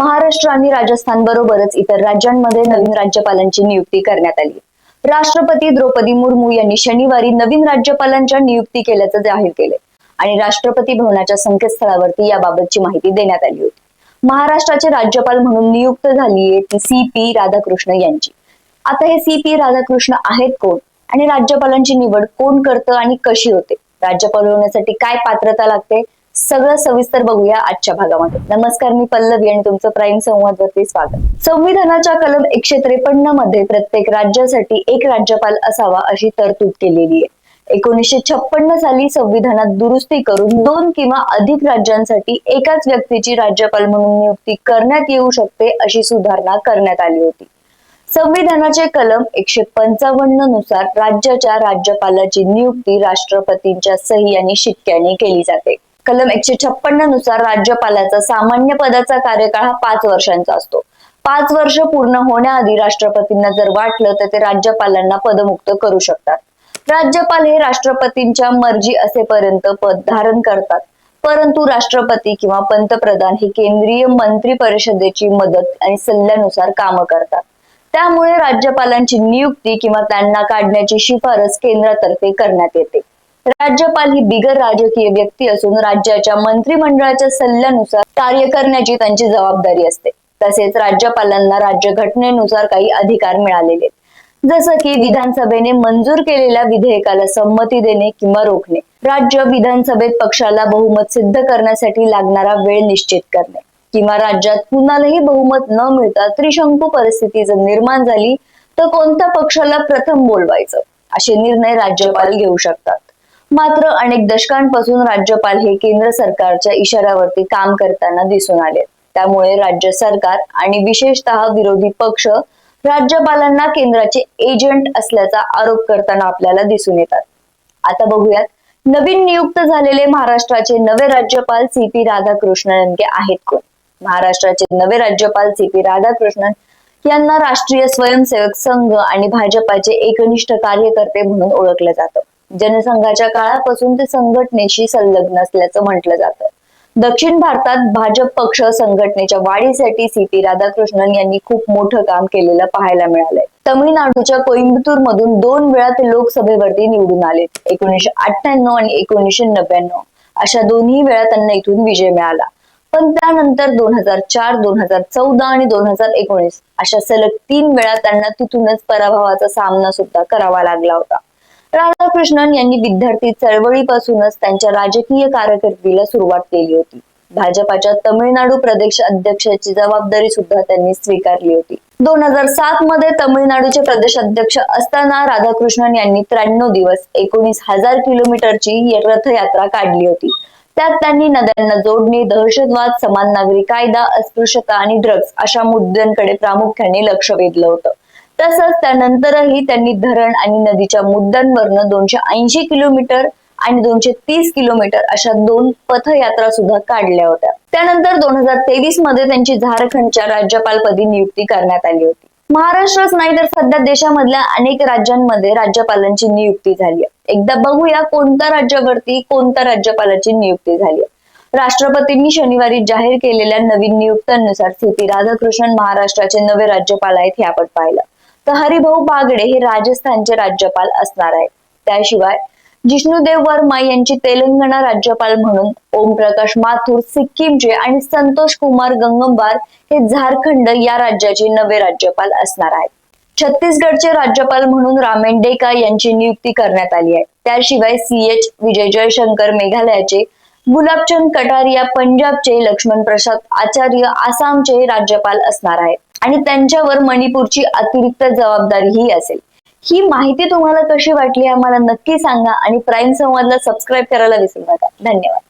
महाराष्ट्र आणि राजस्थान बरोबरच इतर राज्यांमध्ये नवीन राज्यपालांची नियुक्ती करण्यात आली. राष्ट्रपती द्रौपदी मुर्मू यांनी शनिवारी नवीन राज्यपालांच्या नियुक्ती केल्याचं जाहीर केले आणि राष्ट्रपती भवनाच्या संकेतस्थळावरती याबाबतची माहिती देण्यात आली होती. महाराष्ट्राचे राज्यपाल म्हणून नियुक्त झालीये ती सी पी राधाकृष्ण यांची. आता हे सी पी राधाकृष्ण आहेत कोण? आणि राज्यपालांची निवड कोण करतं आणि कशी होते? राज्यपाल होण्यासाठी काय पात्रता लागते? सगळं सविस्तर बघूया आजच्या भागामध्ये. नमस्कार मी पल्लवी आणि तुमचं प्राईम संवाद वरती स्वागत. संविधानाच्या कलम एकशे त्रेपन्नमध्ये प्रत्येक राज्यासाठी एक राज्यपाल असावा अशी तरतूद केलेली आहे. एकोणीसशे छप्पन्न साली संविधानात दुरुस्ती करून दोन किंवा अधिक राज्यांसाठी एकाच व्यक्तीची राज्यपाल म्हणून नियुक्ती करण्यात येऊ शकते अशी सुधारणा करण्यात आली होती. संविधानाचे कलम एकशे पंचावन्ननुसार राज्याच्या राज्यपालाची नियुक्ती राष्ट्रपतींच्या सही आणि शिक्क्याने केली जाते. कलम एकशे छप्पन्ननुसार राज्यपालाचा सामान्य पदाचा कार्यकाळ हा पाच वर्षांचा असतो. पाच वर्ष पूर्ण होण्याआधी राष्ट्रपतींना जर वाटलं तर ते राज्यपालांना पदमुक्त करू शकतात. राज्यपाल हे राष्ट्रपतींच्या मर्जी असेपर्यंत पद धारण करतात. परंतु राष्ट्रपती किंवा पंतप्रधान हे केंद्रीय मंत्री परिषदेची मदत आणि सल्ल्यानुसार कामं करतात. त्यामुळे राज्यपालांची नियुक्ती किंवा त्यांना काढण्याची शिफारस केंद्रातर्फे करण्यात येते. राज्यपाल ही बिगर राजकीय व्यक्ती असून राज्याच्या मंत्रिमंडळाच्या सल्ल्यानुसार कार्य करण्याची त्यांची जबाबदारी असते. तसेच राज्यपालांना राज्य घटनेनुसार काही अधिकार मिळालेले जसं की विधानसभेने मंजूर केलेल्या विधेयकाला संमती देणे किंवा रोखणे. राज्य विधानसभेत पक्षाला बहुमत सिद्ध करण्यासाठी लागणारा वेळ निश्चित करणे. किंवा राज्यात कुणालाही बहुमत न मिळता त्रिशंकू परिस्थिती जर निर्माण झाली तर कोणत्या पक्षाला प्रथम बोलवायचं? असे निर्णय राज्यपाल घेऊ शकतात. मात्र अनेक दशकांपासून राज्यपाल हे केंद्र सरकारच्या इशाऱ्यावरती काम करताना दिसून आले. त्यामुळे राज्य सरकार आणि विशेषतः विरोधी पक्ष राज्यपालांना केंद्राचे एजंट असल्याचा आरोप करताना आपल्याला दिसून येतात. आता बघूयात. नवीन नियुक्त झालेले महाराष्ट्राचे नवे राज्यपाल सी पी राधाकृष्णन नेमके आहेत कोण? महाराष्ट्राचे नवे राज्यपाल सी पी राधाकृष्णन यांना राष्ट्रीय स्वयंसेवक संघ आणि भाजपाचे एकनिष्ठ कार्यकर्ते म्हणून ओळखलं जातं. जनसंघाच्या काळापासून ते संघटनेशी संलग्न असल्याचं म्हटलं जातं. दक्षिण भारतात भाजप पक्ष संघटनेच्या वाढीसाठी सी पी राधाकृष्णन यांनी खूप मोठं काम केलेलं पाहायला मिळालंय. तमिळनाडूच्या कोइंबतूर मधून दोन वेळा ते लोकसभेवरती निवडून आले एकोणीशे अठ्ठ्याण्णव आणि एकोणीशे नव्याण्णव. अशा दोन्ही वेळा त्यांना इथून विजय मिळाला. पण त्यानंतर दोन हजार चार दोन हजार चौदा आणि दोन हजार एकोणीस अशा सलग तीन वेळा त्यांना तिथूनच पराभवाचा सामना सुद्धा करावा लागला होता. राधाकृष्णन यांनी विद्यार्थी चळवळीपासूनच त्यांच्या राजकीय कारकिर्दीला सुरुवात केली होती. भाजपाच्या तमिळनाडू प्रदेश अध्यक्षाची जबाबदारी सुद्धा त्यांनी स्वीकारली होती. दोन हजार सात मध्ये तमिळनाडूचे प्रदेश अध्यक्ष असताना राधाकृष्णन यांनी त्र्याण्णव दिवस एकोणीस हजार किलोमीटरची रथयात्रा काढली होती. त्यात त्यांनी नद्यांना जोडणी दहशतवाद समान नागरी कायदा अस्पृश्यता आणि ड्रग्ज अशा मुद्द्यांकडे प्रामुख्याने लक्ष वेधलं होतं. तसंच त्यानंतरही त्यांनी धरण आणि नदीच्या मुद्द्यांवरनं दोनशे ऐंशी किलोमीटर आणि दोनशे तीस किलोमीटर अशा दोन पथयात्रा सुद्धा काढल्या होत्या. त्यानंतर दोन हजार तेवीसमध्ये त्यांची झारखंडच्या राज्यपालपदी नियुक्ती करण्यात आली होती. महाराष्ट्रच नाही तर सध्या देशामधल्या अनेक राज्यांमध्ये राज्यपालांची नियुक्ती झाली आहे. एकदा बघूया कोणत्या राज्यावरती कोणत्या राज्यपालाची नियुक्ती झाली आहे. राष्ट्रपतींनी शनिवारी जाहीर केलेल्या नवीन नियुक्त्यांनुसार सी पी राधाकृष्णन महाराष्ट्राचे नवे राज्यपाल आहेत हे आपण पाहिलं. तर हरिभाऊ बागडे हे राजस्थानचे राज्यपाल असणार आहेत. त्याशिवाय जिष्णुदेव वर्मा यांची तेलंगणा राज्यपाल म्हणून ओमप्रकाश माथुर सिक्कीमचे आणि संतोष कुमार गंगंबार हे झारखंड या राज्याचे नवे राज्यपाल असणार आहेत. छत्तीसगडचे राज्यपाल म्हणून रामेन डेका यांची नियुक्ती करण्यात आली आहे. त्याशिवाय सी एच विजय जयशंकर मेघालयाचे गुलाबचंद कटारिया पंजाबचे लक्ष्मण प्रसाद आचार्य आसामचे राज्यपाल असणार आहेत. आणि त्यांच्यावर मणिपूरची अतिरिक्त जबाबदारी ही असेल. ही माहिती तुम्हाला कशी वाटली आम्हाला नक्की सांगा आणि प्राईम संवादला सबस्क्राईब करायला विसरू नका. धन्यवाद.